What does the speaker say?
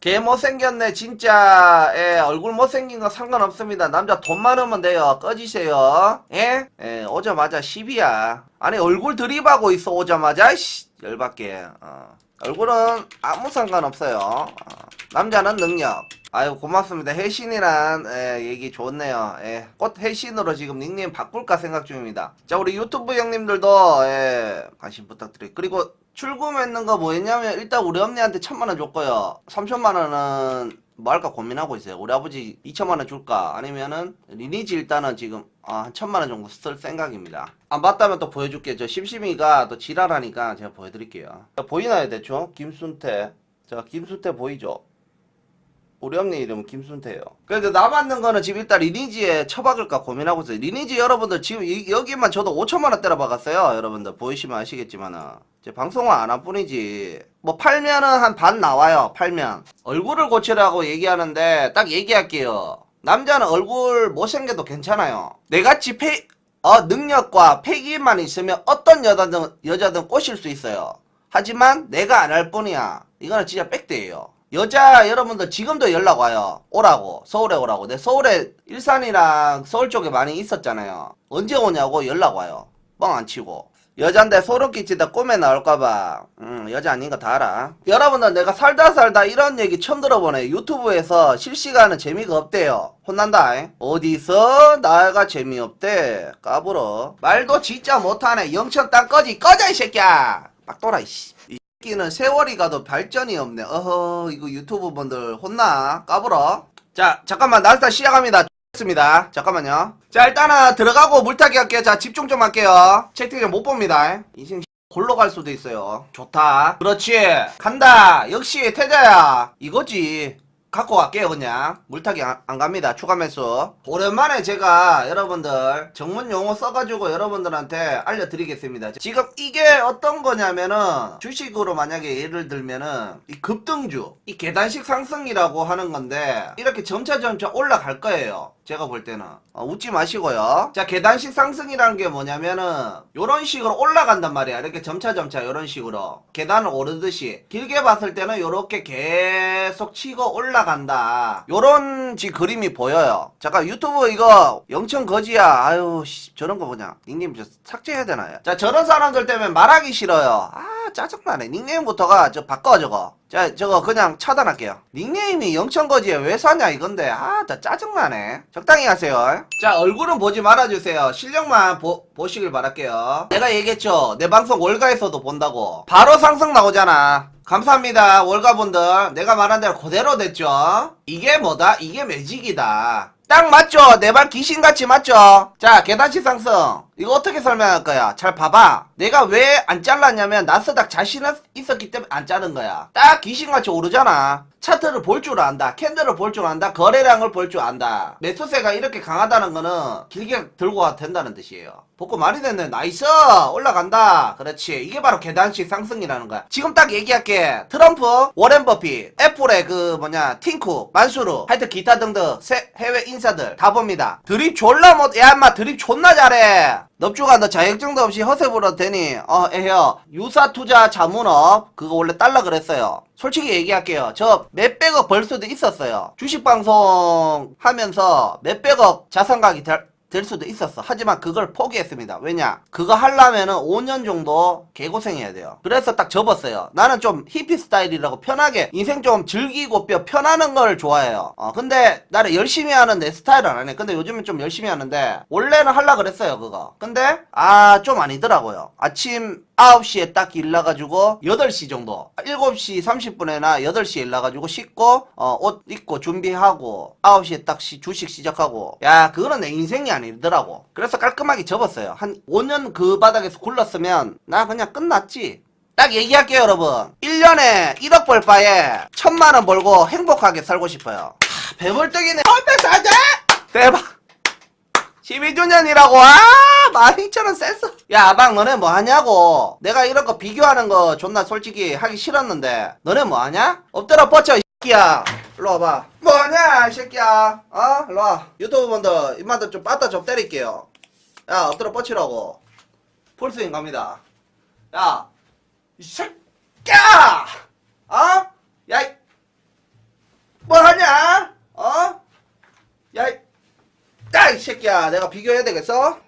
개 못생겼네 진짜. 예, 얼굴 못생긴 거 상관없습니다. 남자 돈 많으면 돼요. 꺼지세요. 예? 예 오자마자 10이야. 아니 얼굴 드립하고 있어 오자마자? 씨 열받게. 어. 얼굴은 아무 상관없어요. 어. 남자는 능력. 아유 고맙습니다. 해신이란 예, 얘기 좋네요. 예, 곧 해신으로 지금 닉네임 바꿀까 생각 중입니다. 자 우리 유튜브 형님들도 예, 관심 부탁드려요. 그리고 출금했는 거 뭐였냐면 일단 우리 언니한테 천만 원 줬고요. 3천만 원은 뭐 할까 고민하고 있어요. 우리 아버지 2천만 원 줄까? 아니면은 리니지 일단은 지금 아, 한 천만 원 정도 쓸 생각입니다. 안 봤다면 또 보여줄게요. 저 심심이가 또 지랄하니까 제가 보여드릴게요. 자, 보이나요 대충? 김순태. 자 김순태 보이죠 우리 언니 이름은 김순태예요. 그래서 남았는 거는 지금 일단 리니지에 처박을까 고민하고 있어요. 리니지 여러분들 지금 이- 여기만 저도 5천만 원 때려 박았어요. 여러분들 보이시면 아시겠지만은 제 방송은 안한 뿐이지. 뭐 팔면은 한 반 나와요. 팔면 얼굴을 고치라고 얘기하는데 딱 얘기할게요. 남자는 얼굴 못생겨도 괜찮아요. 내같이 패 어, 능력과 패기만 있으면 어떤 여자든 여자든 꼬실 수 있어요. 하지만 내가 안 할 뿐이야. 이거는 진짜 백대예요. 여자 여러분들 지금도 연락 와요. 오라고 서울에 오라고. 내 서울에 일산이랑 서울 쪽에 많이 있었잖아요. 언제 오냐고 연락 와요. 뻥 안 치고. 여잔데 소름 끼치다 꿈에 나올까봐 음 여자 아닌 거 다 알아 여러분들 내가 살다 살다 이런 얘기 처음 들어보네 유튜브에서 실시간은 재미가 없대요 혼난다 잉? 어디서 나가 재미없대 까불어 말도 진짜 못하네 영천 땅 꺼지 꺼져 이 새끼야 빡돌아 이씨 이새 끼는 세월이 가도 발전이 없네. 어허 이거 유튜브 분들 혼나. 까불어. 자 잠깐만. 나스타 시작합니다. 습니다. 잠깐만요. 자 일단은 들어가고 물타기 할게요. 자 집중 좀 할게요. 채팅을 못 봅니다. 인생 골로 갈 수도 있어요. 좋다. 그렇지. 간다. 역시 태자야. 이거지 갖고 갈게요 그냥. 물타기 안, 안 갑니다. 추가 매수. 오랜만에 제가 여러분들 전문 용어 써가지고 여러분들한테 알려드리겠습니다. 지금 이게 어떤 거냐면은 주식으로 만약에 예를 들면은 이 급등주 이 계단식 상승이라고 하는 건데 이렇게 점차 점차 올라갈 거예요 제가 볼 때는. 어, 웃지 마시고요. 자 계단식 상승이라는 게 뭐냐면은 요런 식으로 올라간단 말이야. 이렇게 점차 점차 요런 식으로. 계단을 오르듯이 길게 봤을 때는 요렇게 계속 치고 올라간다. 요런 지 그림이 보여요. 잠깐 유튜브 이거 영천 거지야. 아유 씨, 저런 거 그냥 닉네임 저 삭제해야 되나요? 자 저런 사람들 때문에 말하기 싫어요. 아 짜증나네. 닉네임부터가 저 바꿔 저거 자 저거 그냥 차단할게요. 닉네임이 영천거지에 왜 사냐 이건데. 아 나 짜증나네. 적당히 하세요. 자 얼굴은 보지 말아주세요. 실력만 보, 보시길 바랄게요. 내가 얘기했죠. 내 방송 월가에서도 본다고. 바로 상승 나오잖아 감사합니다 월가분들 내가 말한 대로 그대로 됐죠 이게 뭐다 이게 매직이다 딱 맞죠? 내말 귀신같이 맞죠? 자, 계단식 상승. 이거 어떻게 설명할 거야? 잘 봐봐. 내가 왜 안 잘랐냐면, 나스닥 자신은 있었기 때문에 안 자른 거야. 딱 귀신같이 오르잖아. 차트를 볼 줄 안다. 캔들을 볼 줄 안다. 거래량을 볼 줄 안다. 매수세가 이렇게 강하다는 거는 길게 들고 와도 된다는 뜻이에요. 복구 말이 됐네. 나이스! 올라간다. 그렇지. 이게 바로 계단식 상승이라는 거야. 지금 딱 얘기할게. 트럼프, 워렌 버핏, 애플의 그 뭐냐, 팅쿡, 만수르, 하여튼 기타 등등 세- 해외 인사들 다 봅니다. 드립 졸라 못, 야, 인마 드립 존나 잘해. 넙주가 너 자격증도 없이 허세 부려도 되니? 어, 에헤요. 유사 투자 자문업, 그거 원래 달라 그랬어요. 솔직히 얘기할게요. 저 몇백억 벌 수도 있었어요. 주식방송 하면서 몇백억 자산가기 될, 될 수도 있었어. 하지만 그걸 포기했습니다. 왜냐? 그거 하려면은 5년 정도 개고생해야 돼요. 그래서 딱 접었어요. 나는 좀 히피 스타일이라고 편하게 인생 좀 즐기고 뼈 편하는 걸 좋아해요. 어, 근데 나는 열심히 하는 내 스타일은 아니에요. 근데 요즘은 좀 열심히 하는데 원래는 할라 그랬어요, 그거. 근데 아, 좀 아니더라고요. 아침 9시에 딱 일나가지고 8시 정도 7시 30분에나 8시에 일나가지고 씻고 어, 옷 입고 준비하고 9시에 딱 시- 주식 시작하고 야 그거는 내 인생이 아니 더라고. 그래서 깔끔하게 접었어요. 한 5년 그 바닥에서 굴렀으면 나 그냥 끝났지. 딱 얘기할게요 여러분. 1년에 1억 벌 바에 천만 원 벌고 행복하게 살고 싶어요. 하, 배벌떡이네. 헐백 사자 대박. 12주년이라고. 아 12,000원 셌어 야 아방 너네 뭐 하냐고. 내가 이런 거 비교하는 거 존나 솔직히 하기 싫었는데. 너네 뭐 하냐? 엎드려 뻗쳐 이 새끼야 일로 와봐. 뭐냐, 이 새끼야. 어? 일로 와. 유튜브 분들, 입맛도 좀 빠따 좀 때릴게요. 야, 엎드려 뻗치라고. 풀스윙 갑니다. 야, 이 새끼야! 어? 야, 이 뭐하냐? 어? 야, 이, 야, 이 새끼야. 내가 비교해야 되겠어?